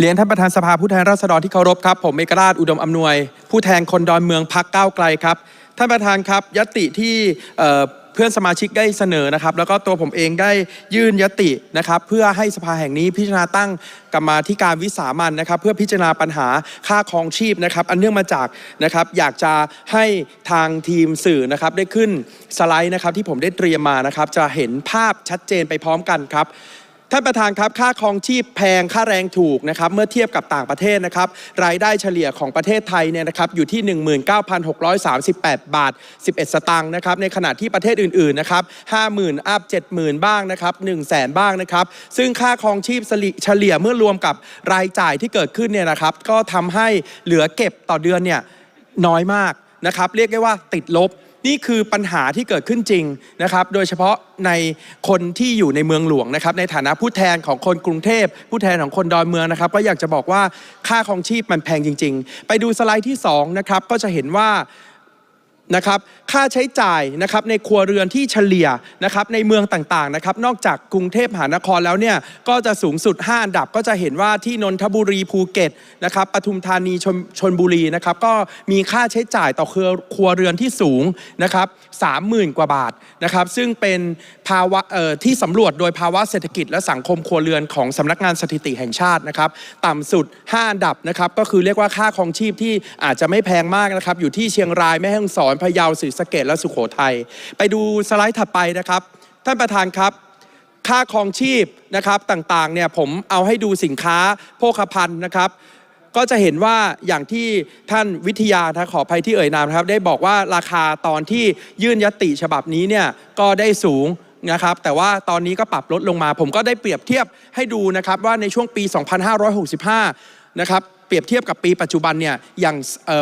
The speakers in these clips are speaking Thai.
เรียนท่านประธานสภาผู้แทนราษฎรที่เคารพครับ ผมเอกราชอุดมอำนวย ผู้แทนคนดอนเมืองพักก้าวไกลครับ ท่านประธานครับยติที่เอ่อเพื่อนสมาชิกได้เสนอนะครับ แล้วก็ตัวผมเองได้ยื่นยตินะครับ เพื่อให้สภาแห่งนี้พิจารณาตั้งกรรมาธิการวิสามันนะครับ เพื่อพิจารณาปัญหาค่าครองชีพนะครับ อันเนื่องมาจากนะครับอยากจะให้ทางทีมสื่อนะครับได้ขึ้นสไลด์นะครับที่ผมได้เตรียมมานะครับ จะเห็นภาพชัดเจนไปพร้อมกันครับ ท่านประธานครับ ค่าครองชีพแพง ค่าแรงถูกนะครับ เมื่อเทียบกับต่างประเทศนะครับ รายได้เฉลี่ยของประเทศไทยเนี่ยนะครับ อยู่ที่ 19,638 บาท 11 สตางค์นะครับ ในขณะที่ประเทศอื่นๆนะครับ 50,000 อัพ 70,000 บ้างนะครับ 1 0 0 0 0แบ้างนะครับ ซึ่งค่าครองชีพเฉลี่ยเมื่อรวมกับรายจ่ายที่เกิดขึ้นเนี่ยนะครับ ก็ทำให้เหลือเก็บต่อเดือนเนี่ยน้อยมากนะครับ เรียกได้ว่าติดลบ นี่คือปัญหาที่เกิดขึ้นจริงนะครับ โดยเฉพาะในคนที่อยู่ในเมืองหลวงนะครับ ในฐานะผู้แทนของคนกรุงเทพ ผู้แทนของคนดอนเมืองนะครับ ก็อยากจะบอกว่าค่าครองชีพมันแพงจริง ๆ ไปดูสไลด์ที่2นะครับ ก็จะเห็นว่า นะครับค่าใช้จ่ายนะครับในครัวเรือนที่เฉลี่ยนะครับในเมืองต่างๆนะครับนอกจากกรุงเทพมหานครแล้วเนี่ยก็จะสูงสุด 5 อันดับก็จะเห็นว่าที่นนทบุรีภูเก็ตนะครับปทุมธานีชนชนบุรีนะครับก็มีค่าใช้จ่ายต่อครัวครัวเรือนที่สูงนะครับ30,000กว่าบาทนะครับซึ่งเป็นภาวะที่สำรวจโดยภาวะเศรษฐกิจและสังคมครัวเรือนของสำนักงานสถิติแห่งชาตินะครับต่ำสุด 5 อันดับนะครับก็คือเรียกว่าค่าครองชีพที่อาจจะไม่แพงมากนะครับอยู่ที่เชียงรายแม่ฮ่องสอนพะเยาศรีสะเกษและสุโขทัยไปดูสไลด์ถัดไปนะครับ ท่านประธานครับ ค่าครองชีพนะครับต่างๆเนี่ยผมเอาให้ดูสินค้าโภคภัณฑ์นะครับก็จะเห็นว่าอย่างที่ท่านวิทยานะขออภัยที่เอ่ยนามนะครับ ได้บอกว่าราคาตอนที่ยื่นยติฉบับนี้เนี่ยก็ได้สูงนะครับแต่ว่าตอนนี้ก็ปรับลดลงมา ผมก็ได้เปรียบเทียบให้ดูนะครับว่าในช่วงปี 2565 นะครับ เปรียบเทียบกับปีปัจจุบันเนี่ยอย่าง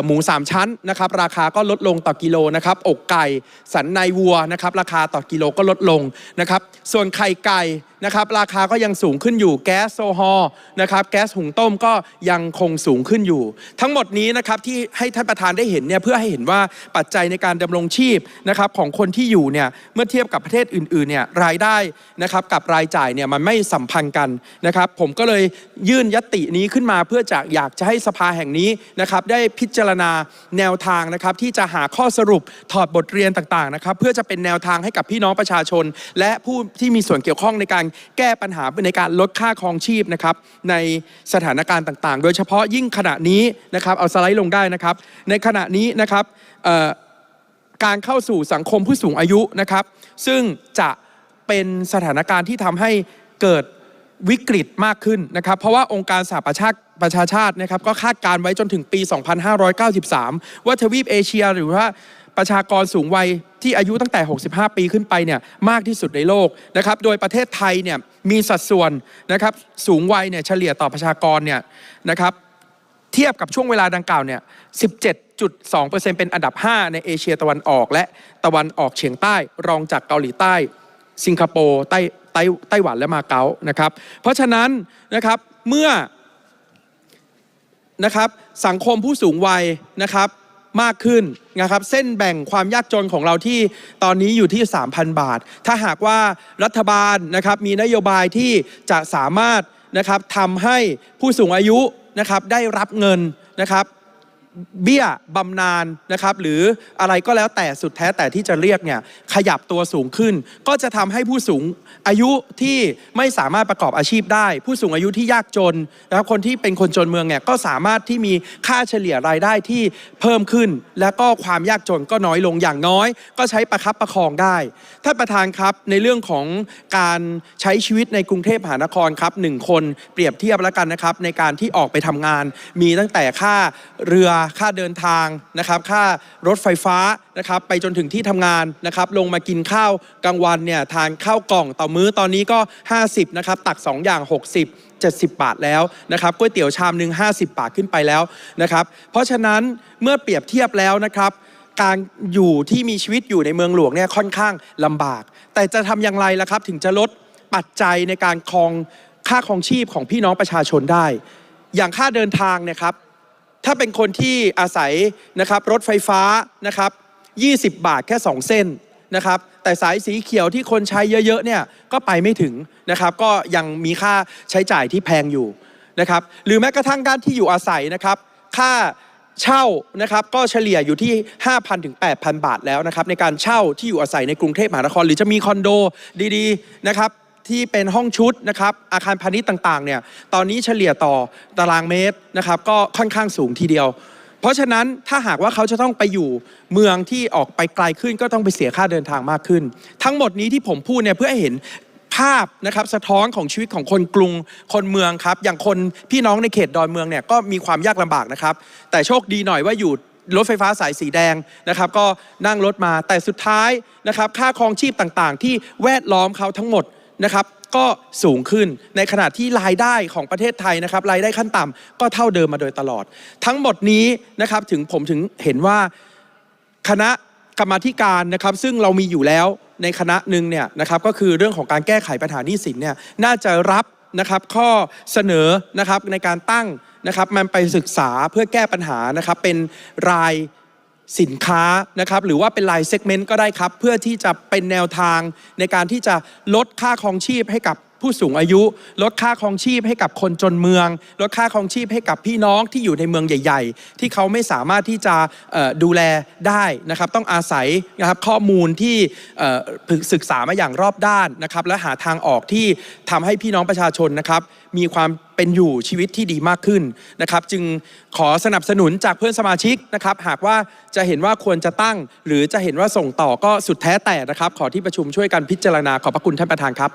หมู 3 ชั้นนะครับราคาก็ลดลงต่อกิโลนะครับอกไก่สันในวัวนะครับราคาต่อกิโลก็ลดลงนะครับส่วนไข่ไก่ นะครับราคาก็ยังสูงขึ้นอยู่แก๊สโซฮอลนะครับแก๊สหุงต้มก็ยังคงสูงขึ้นอยู่ ทั้งหมดนี้นะครับที่ให้ท่านประธานได้เห็นเนี่ยเพื่อให้เห็นว่าปัจจัยในการดำรงชีพนะครับของคนที่อยู่เนี่ยเมื่อเทียบกับประเทศอื่นๆเนี่ยรายได้นะครับกับรายจ่ายเนี่ยมันไม่สัมพันธ์กันนะครับ ผมก็เลยยื่นยตินี้ขึ้นมาเพื่อจะอยากจะให้สภาแห่งนี้นะครับได้พิจารณาแนวทางนะครับที่จะหาข้อสรุปถอดบทเรียนต่างๆนะครับเพื่อจะเป็นแนวทางให้กับพี่น้องประชาชน และผู้ที่มีส่วนเกี่ยวข้องในการแก้ปัญหาในการลดค่าครองชีพนะครับในสถานการณ์ต่างๆ โดยเฉพาะยิ่งขณะนี้นะครับเอาสไลด์ลงได้นะครับ ในขณะนี้นะครับการเข้าสู่สังคมผู้สูงอายุนะครับ ซึ่งจะเป็นสถานการณ์ที่ทำให้เกิดวิกฤตมากขึ้นนะครับ เพราะว่าองค์การสหประชาประชาชาตินะครับ ก็คาดการไว้จนถึงปี 2593 ว่าทวีปเอเชียหรือว่าประชากรสูงวัย ที่อายุตั้งแต่ 65 ปีขึ้นไปเนี่ยมากที่สุดในโลกนะครับ โดยประเทศไทยเนี่ยมีสัดส่วนนะครับสูงวัยเนี่ยเฉลี่ยต่อประชากรเนี่ยนะครับเทียบกับช่วงเวลาดังกล่าวเนี่ย 17.2%เป็นอันดับ 5 ในเอเชียตะวันออกและตะวันออกเฉียงใต้รองจากเกาหลีใต้ สิงคโปร์ไต้ไต้ไต้หวันและมาเก๊านะครับ เพราะฉะนั้นนะครับเมื่อนะครับสังคมผู้สูงวัยนะครับ มากขึ้นนะครับเส้นแบ่งความยากจนของเราที่ตอนนี้อยู่ที่ 3,000 บาท ถ้าหากว่ารัฐบาลนะครับมีนโยบายที่จะสามารถนะครับทำให้ผู้สูงอายุนะครับได้รับเงินนะครับ เบี้ยบำนาญนะครับหรืออะไรก็แล้วแต่สุดแท้แต่ที่จะเรียกเนี่ยขยับตัวสูงขึ้น ก็จะทำให้ผู้สูงอายุที่ไม่สามารถประกอบอาชีพได้ ผู้สูงอายุที่ยากจนนะครับคนที่เป็นคนจนเมืองเนี่ยก็สามารถที่มีค่าเฉลี่ยรายได้ที่เพิ่มขึ้น แล้วก็ความยากจนก็น้อยลงอย่างน้อย ก็ใช้ประคับประคองได้ท่านประธานครับในเรื่องของการใช้ชีวิตในกรุงเทพมหานครครับหนึ่งคนเปรียบเทียบแล้วกันนะครับในการที่ออกไปทำงาน มีตั้งแต่ค่าเรือค่าเดินทางนะครับ ค่ารถไฟฟ้านะครับ ไปจนถึงที่ทำงานนะครับ ลงมากินข้าวกลางวันเนี่ยทานข้าวกล่องต่อมื้อตอนนี้ก็ 50นะครับ ตัก 2 อย่าง 60 70 บาทแล้วนะครับก๋วยเตี๋ยวชามหนึ่ง50 บาทขึ้นไปแล้วนะครับ เพราะฉะนั้นเมื่อเปรียบเทียบแล้วนะครับการอยู่ที่มีชีวิตอยู่ในเมืองหลวงเนี่ยค่อนข้างลำบาก แต่จะทำอย่างไรล่ะครับ ถึงจะลดปัจจัยในการครองค่าครองชีพของพี่น้องประชาชนได้ อย่างค่าเดินทางเนะครับ ถ้าเป็นคนที่อาศัยนะครับรถไฟฟ้านะครับ 20 บาทแค่ 2 เส้นนะครับ แต่สายสีเขียวที่คนใช้เยอะๆเนี่ยก็ไปไม่ถึงนะครับ ก็ยังมีค่าใช้จ่ายที่แพงอยู่นะครับ หรือแม้กระทั่งการที่อยู่อาศัยนะครับ ค่าเช่านะครับก็เฉลี่ยอยู่ที่ 5,000ถึง8,000 บาทแล้วนะครับ ในการเช่าที่อยู่อาศัยในกรุงเทพมหานคร หรือจะมีคอนโดดีๆนะครับ ที่เป็นห้องชุดนะครับอาคารพาณิชย์ต่างๆเนี่ยตอนนี้เฉลี่ยต่อตารางเมตรนะครับก็ค่อนข้างสูงทีเดียว เพราะฉะนั้นถ้าหากว่าเขาจะต้องไปอยู่เมืองที่ออกไปไกลขึ้นก็ต้องไปเสียค่าเดินทางมากขึ้น ทั้งหมดนี้ที่ผมพูดเนี่ยเพื่อให้เห็นภาพนะครับสะท้อนของชีวิตของคนกรุงคนเมืองครับอย่างคนพี่น้องในเขตดอนเมืองเนี่ยก็มีความยากลำบากนะครับ แต่โชคดีหน่อยว่าอยู่รถไฟฟ้าสายสีแดงนะครับ ก็นั่งรถมาแต่สุดท้ายนะครับ ค่าครองชีพต่างๆ ที่แวดล้อมเขาทั้งหมด นะครับก็สูงขึ้นในขณะที่รายได้ของประเทศไทยนะครับรายได้ขั้นต่ำก็เท่าเดิมมาโดยตลอด ทั้งหมดนี้นะครับถึงผมถึงเห็นว่าคณะกรรมาธิการนะครับซึ่งเรามีอยู่แล้วในคณะหนึ่งเนี่ยนะครับก็คือเรื่องของการแก้ไขปัญหาหนี้สินเนี่ยน่าจะรับนะครับข้อเสนอนะครับในการตั้งนะครับมันไปศึกษาเพื่อแก้ปัญหานะครับเป็นราย สินค้านะครับหรือว่าเป็นรายเซกเมนต์ก็ได้ครับ เพื่อที่จะเป็นแนวทางในการที่จะลดค่าครองชีพให้กับ ผู้สูงอายุ ลดค่าครองชีพให้กับคนจนเมือง ลดค่าครองชีพให้กับพี่น้องที่อยู่ในเมืองใหญ่ ๆ ที่เขาไม่สามารถที่จะดูแลได้นะครับ ต้องอาศัยนะครับข้อมูลที่ศึกษามาอย่างรอบด้านนะครับและหาทางออกที่ทำให้พี่น้องประชาชนนะครับ มีความเป็นอยู่ชีวิตที่ดีมากขึ้นนะครับ จึงขอสนับสนุนจากเพื่อนสมาชิกนะครับ หากว่าจะเห็นว่าควรจะตั้ง หรือจะเห็นว่าส่งต่อก็สุดแท้แต่นะครับ ขอที่ประชุมช่วยกันพิจารณาขอบพระคุณท่านประธานครับ